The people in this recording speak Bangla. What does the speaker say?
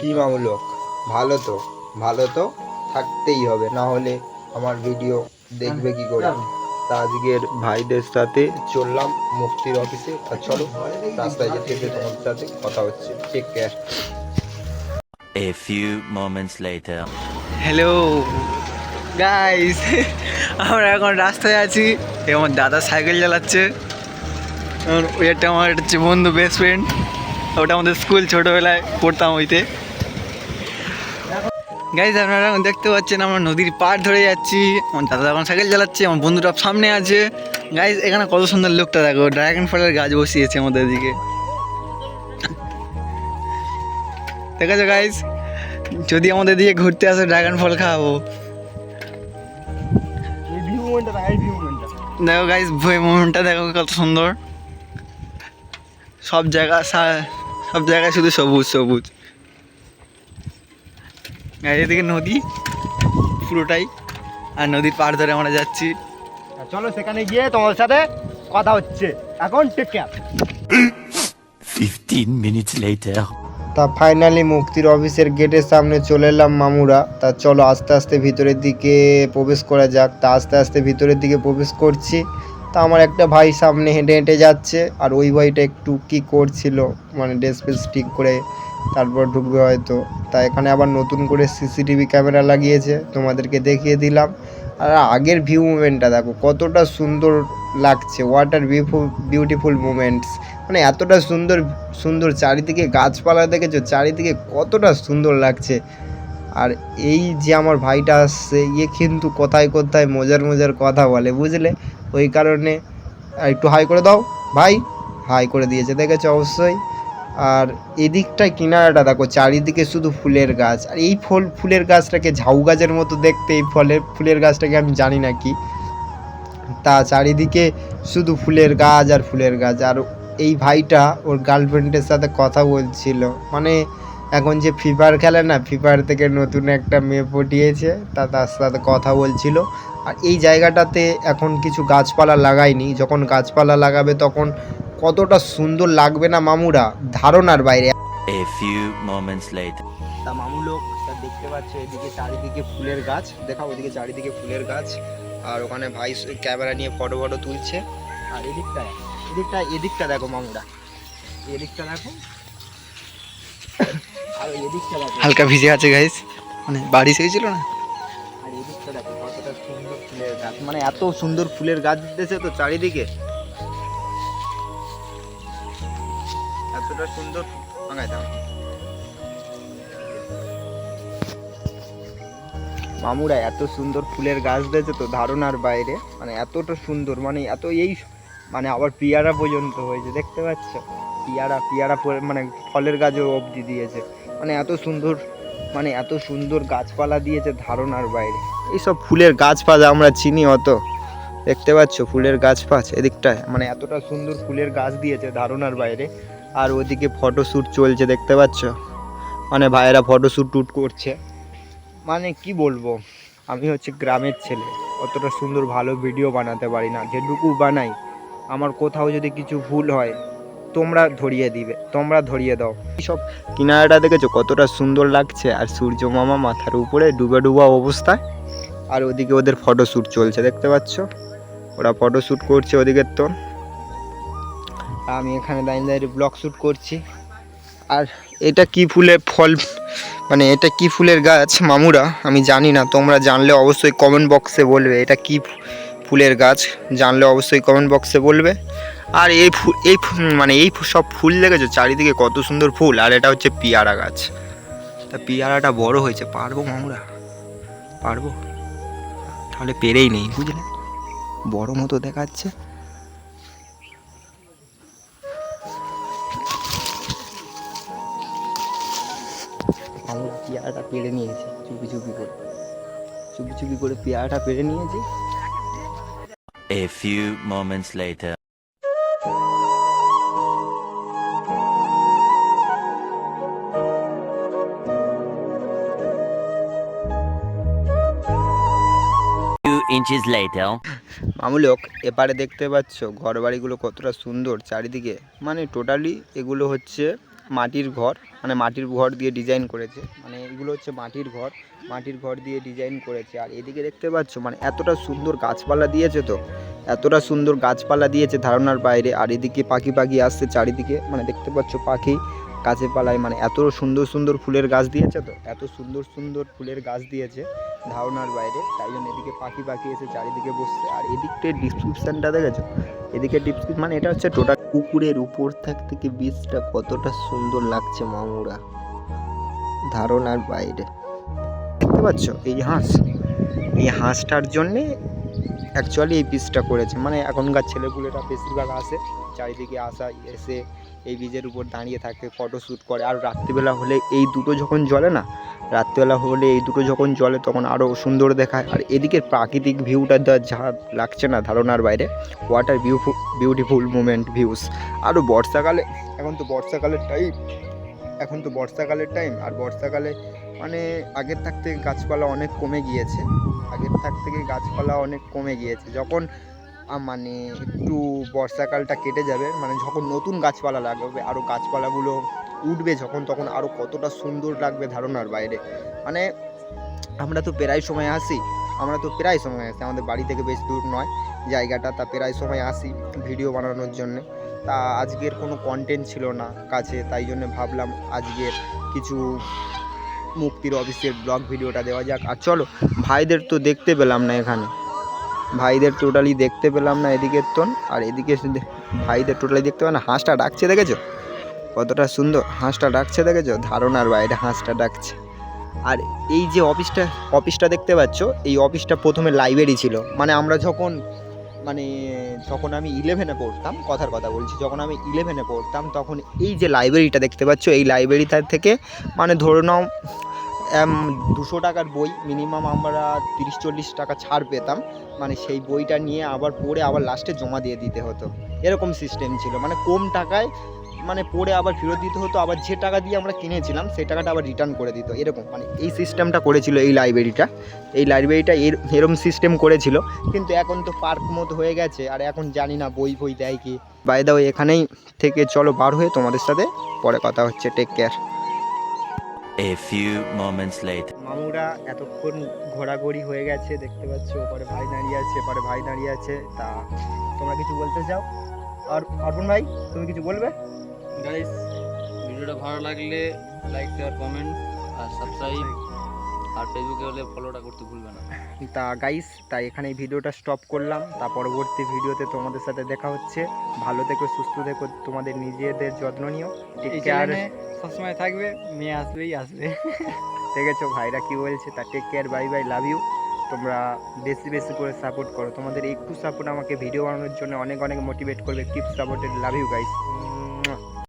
কি মামুলক ভালো তো ভালো তো থাকতেই হবে না হলে আমার ভিডিও দেখবে কি করে? তা আজকের ভাইদের সাথে চললাম মুক্তির অফিসে আর চলো রাস্তায় যেতে যেতে তোমাদের সাথে কথা হচ্ছে। Take care A few moments later. Hello guys আমরা এখন রাস্তায় আছি। এবং দাদা সাইকেল চালাচ্ছে। একটা আমার হচ্ছে বন্ধু বেস্ট ফ্রেন্ড ওটা আমাদের স্কুল ছোটোবেলায় পড়তাম ওইতে। গাইজ আপনারা এখন দেখতে পাচ্ছেন আমরা নদীর পাড় ধরে যাচ্ছি। আমার দাদা এখন সাইকেল চালাচ্ছে আমার বন্ধুটা সামনে আছে। গাইজ এখানে কত সুন্দর লোকটা দেখো ড্রাগন ফলের গাছ বসিয়েছে আমাদের দিকে ঠিক আছে গাইজ যদি আমাদের দিকে ঘুরতে আসে ড্রাগন ফল খাওয়াবো। দেখো গাইস ভই মোমেন্টটা দেখো কত সুন্দর। সব জায়গা সব জায়গায় শুধু সবুজ সবুজ। এদিকে নদী পুরোটাই। আর নদীর পাড় ধরে আমরা যাচ্ছি। চলো সেখানে গিয়ে তোমার সাথে কথা হচ্ছে। এখন টেক কেয়ার 15 minutes later. তা ফাইনালি মুক্তির অফিসের গেটের সামনে চলে এলাম মামুরা। তা চলো আস্তে আস্তে ভিতরের দিকে প্রবেশ করা যাক। তা আস্তে আস্তে ভিতরের দিকে প্রবেশ করছি। তা আমার একটা ভাই সামনে হেঁটে হেঁটে যাচ্ছে। আর ওই ভাইটা একটু কি করছিল? মানে ড্রেস ফেস ঠিক করে তারপর ঢুকবে হয়তো। তা এখানে আবার নতুন করে সিসিটিভি ক্যামেরা লাগিয়েছে, তোমাদেরকে দেখিয়ে দিলাম। আর আগের ভিউ মুভমেন্টটা দেখো, কতটা সুন্দর লাগছে ওয়াটার বিউটিফুল মুমেন্টস মানে এতটা সুন্দর সুন্দর চারিদিকে গাছপালা দেখেছ, চারিদিকে কতটা সুন্দর লাগছে। আর এই যে আমার ভাইটা আসছে ইয়ে কিন্তু কোথায় কোথায় মজার মজার কথা বলে, বুঝলে? ওই কারণে একটু হাই করে দাও। ভাই হাই করে দিয়েছে, দেখেছ? অবশ্যই। আর এদিকটায় কিনারাটা দেখো, চারিদিকে শুধু ফুলের গাছ। আর এই ফল, ফুলের গাছটাকে ঝাউ গাছের মতো দেখতে এই ফলের ফুলের গাছটাকে আমি জানি না কি। তা চারিদিকে শুধু ফুলের গাছ আর ফুলের গাছ। আর এই ভাইটা ওর গার্লফ্রেন্ডের সাথে কথা বলছিল। মানে এখন যে ফ্রি ফায়ার খেলে না, ফ্রি ফায়ার থেকে নতুন একটা মেয়ে পটিয়েছে, তা তার সাথে কথা বলছিল। আর এই জায়গাটাতে এখন কিছু গাছপালা লাগায়নি। যখন গাছপালা লাগাবে তখন কতটা সুন্দর লাগবে না মামুরা? ধারণার বাইরে। A few moments later. তা মামু লোক তা দেখতে পাচ্ছ এদিকে চারিদিকে ফুলের গাছ। দেখাও ওদিকে চারিদিকে ফুলের গাছ। আর ওখানে ভাই ক্যামেরা নিয়ে ফটো ফটো তুলছে। আর এদিকটায় এদিকটা এদিকটা দেখো মামুরা। এদিকটা দেখো। আর এদিকটা দেখো। হালকা ভিজে আছে গাইস মানে বাড়ি ছিল না? আর এদিকটা দেখো কতটা সুন্দর ফুলের গাছ। মানে এত সুন্দর ফুলের গাছ দিতেছে তো চারিদিকে। এতটা সুন্দর ভাঙায় দাও। মামুরা, এত সুন্দর ফুলের গাছ দিয়েছে তো ধারণার বাইরে। মানে এতটা সুন্দর মানে এত এই মানে আবার পিয়ারা পর্যন্ত হয়েছে, দেখতে পাচ্ছ? পিয়ারা পিয়ারা মানে ফলের গাছও অবধি দিয়েছে। মানে এত সুন্দর মানে এত সুন্দর গাছপালা দিয়েছে ধারণার বাইরে। এইসব ফুলের গাছপালা আমরা চিনি অত। দেখতে পাচ্ছ ফুলের গাছ পাছ এদিকটায়। মানে এতটা সুন্দর ফুলের গাছ দিয়েছে ধারণার বাইরে। আর ওদিকে ফটোশ্যুট চলছে, দেখতে পাচ্ছ? মানে ভাইয়েরা ফটোশ্যুট টুট করছে। মানে কি বলব, আমি হচ্ছে গ্রামের ছেলে, অতটা সুন্দর ভালো ভিডিও বানাতে পারি না। যেটুকু বানাই, আমার কোথাও যদি কিছু ভুল হয়, তোমরা ধরিয়ে দিবে, তোমরা ধরিয়ে দাও। সব কিনারাটা দেখেছ? কতটা সুন্দর লাগছে, আর সূর্য মামা মাথার উপরে ডুবে ডুবা অবস্থায়। আর ওদিকে ওদের ফটোশ্যুট চলছে, দেখতে পাচ্ছ? ওরা ফটোশ্যুট করছে ওদিকের তো আমি এখানে দাঁড়িয়ে দাঁড়িয়ে ব্লগ শ্যুট করছি। আর এটা কি ফুলের ফল মানে এটা কি ফুলের গাছ, মামুরা? আমি জানি না, তোমরা জানলে অবশ্যই কমেন্ট বক্সে বলবে, এটা কি ফুলের গাছ? জানলে অবশ্যই কমেন্ট বক্সে বলবে। আর এই ফুল এই মানে এই সব ফুল দেখেছ? চারিদিকে কত সুন্দর ফুল, আর এটা হচ্ছে পিয়ারা গাছ। তা পিয়ারাটা বড় হয়েছে, পারব মামুরা? পারব? তাহলে পেরেই নেই, বুঝলে? বড় মতো দেখাচ্ছে। পেয়ারাটা পেরে নিয়েছি চুপি চুপি করে চুপি চুপি করে পেয়ারাটা পেরে নিয়েছি A few moments later. Inches later. মামুলোক এপারে দেখতে পাচ্ছ ঘর বাড়িগুলো কতটা সুন্দর চারিদিকে মানে টোটালি এগুলো হচ্ছে মাটির ঘর মানে মাটির ঘর দিয়ে ডিজাইন করেছে। মানে এগুলো হচ্ছে মাটির ঘর। মাটির ঘর দিয়ে ডিজাইন করেছে। আর এদিকে দেখতে পাচ্ছ মানে এতটা সুন্দর গাছপালা দিয়েছে তো। এতটা সুন্দর গাছপালা দিয়েছে ধারণার বাইরে। আর এদিকে পাখি পাখি আসছে চারিদিকে। মানে দেখতে পাচ্ছ পাখি। গাছে পালায় মানে এত সুন্দর সুন্দর ফুলের গাছ দিয়েছে তো, এত সুন্দর সুন্দর ফুলের গাছ দিয়েছে ধারণার বাইরে, তাই জন্য এদিকে পাখি পাখি এসে চারিদিকে বসছে। আর এদিকটা ডিসক্রিপশানটা দেখেছ? এদিকে ডিসক্রিপ মানে এটা হচ্ছে টোটাল পুকুরের উপর থাক থেকে বীজটা কতটা সুন্দর লাগছে মামুরা। ধারণার বাইরে। দেখতে পাচ্ছ? এই হাঁস, এই হাঁসটার জন্যে অ্যাকচুয়ালি এই বীজটা করেছে। মানে এখনকার ছেলেপুলেরা বেশিরভাগ আসে, চারিদিকে আসা, এসে এই ব্রিজের উপর দাঁড়িয়ে থাকে ফটো শ্যুট করে। আর রাত্রিবেলা হলে এই দুটো যখন জ্বলে না, রাত্রিবেলা হলে এই দুটো যখন জ্বলে তখন আরও সুন্দর দেখায়। আর এদিকের প্রাকৃতিক ভিউটা যা- লাগছে না ধারণার বাইরে water view beautiful moment views আরও বর্ষাকালে, এখন তো বর্ষাকালের টাইম এখন তো বর্ষাকালের টাইম আর বর্ষাকালে মানে আগের থাক থেকে গাছপালা অনেক কমে গিয়েছে। আগের থাক থেকে গাছপালা অনেক কমে গিয়েছে। যখন মানে একটু বর্ষাকালটা কেটে যাবে মানে যখন নতুন গাছপালা লাগবে আরও গাছপালাগুলো উঠবে যখন, তখন আরও কতটা সুন্দর লাগবে ধারণার বাইরে। মানে আমরা তো প্রায় সময় আসি, আমরা তো প্রায় সময় আসি, আমাদের বাড়ি থেকে বেশ দূর নয়, জায়গাটা তা প্রায় সময় আসি ভিডিও বানানোর জন্য। তা আজকের কোনো কন্টেন্ট ছিল না কাছে, তাই জন্য ভাবলাম আজকের কিছু মুক্তির অফিসের ব্লগ ভিডিওটা দেওয়া যাক। আর চলো, ভাইদের তো দেখতে পেলাম না এখানে। ভাইদের টোটালি দেখতে পেলাম না এদিকের তোন আর এদিকে ভাইদের টোটালি দেখতে পেলাম না, হাঁসটা ডাকছে দেখেছ? কতটা সুন্দর, হাঁসটা ডাকছে দেখেছ? ধারণার বাইরে হাঁসটা ডাকছে। আর এই যে অফিসটা অফিসটা দেখতে পাচ্ছ, এই অফিসটা প্রথমে লাইব্রেরি ছিল। মানে আমরা যখন মানে যখন আমি ইলেভেনে পড়তাম, কথার কথা বলছি, যখন আমি ইলেভেনে পড়তাম, তখন এই যে লাইব্রেরিটা দেখতে পাচ্ছ, এই লাইব্রেরিটার থেকে মানে ধরে নাও দুশো টাকার বই মিনিমাম আমরা তিরিশ চল্লিশ টাকা ছাড় পেতাম। মানে সেই বইটা নিয়ে আবার পড়ে আবার লাস্টে জমা দিয়ে দিতে হতো। এরকম সিস্টেম ছিল। মানে কম টাকায় মানে পড়ে আবার ফেরত দিতে হতো, আবার যে টাকা দিয়ে আমরা কিনেছিলাম, সেই টাকাটা আবার রিটার্ন করে দিত। এরকম। মানে এই সিস্টেমটা করেছিল এই লাইব্রেরিটা এই লাইব্রেরিটা এর, এরম সিস্টেম করেছিল। কিন্তু এখন তো পার্ক মতো হয়ে গেছে। আর এখন জানি না বই বই দেয় কি। বাই দাও এখানেই থেকে চলো, বার হয়ে তোমাদের সাথে পরে কথা হচ্ছে। Take care A few moments later. মামুরা এতক্ষণ ঘোরাঘুরি হয়ে গেছে দেখতে পাচ্ছ ওপারে ভাই দাঁড়িয়ে আছে এপারে ভাই দাঁড়িয়ে আছে। তা তোমরা কিছু বলতে চাও? আর অর্পণ ভাই তুমি কিছু বলবে? গাইস ভিডিওটা ভালো লাগলে লাইক শেয়ার কমেন্ট আর সাবস্ক্রাইব আর ফেসবুকে হলে ফলোটা করতে ভুলবে না। তা গাইস তাই এখানে ভিডিওটা স্টপ করলাম। তা পরবর্তী ভিডিওতে তোমাদের সাথে দেখা হচ্ছে। ভালো থেকো সুস্থ থেকো তোমাদের নিজেদের যত্ন নিও। টেক কেয়ার সবসময় থাকবে মেয়ে আসবেই আসবে। দেখেছ ভাইরা কি বলছে? তা take care bye bye love you তোমরা বেশি বেশি করে সাপোর্ট করো। তোমাদের একটু সাপোর্ট আমাকে ভিডিও বানানোর জন্য অনেক অনেক মোটিভেট করবে। Keep supported love you guys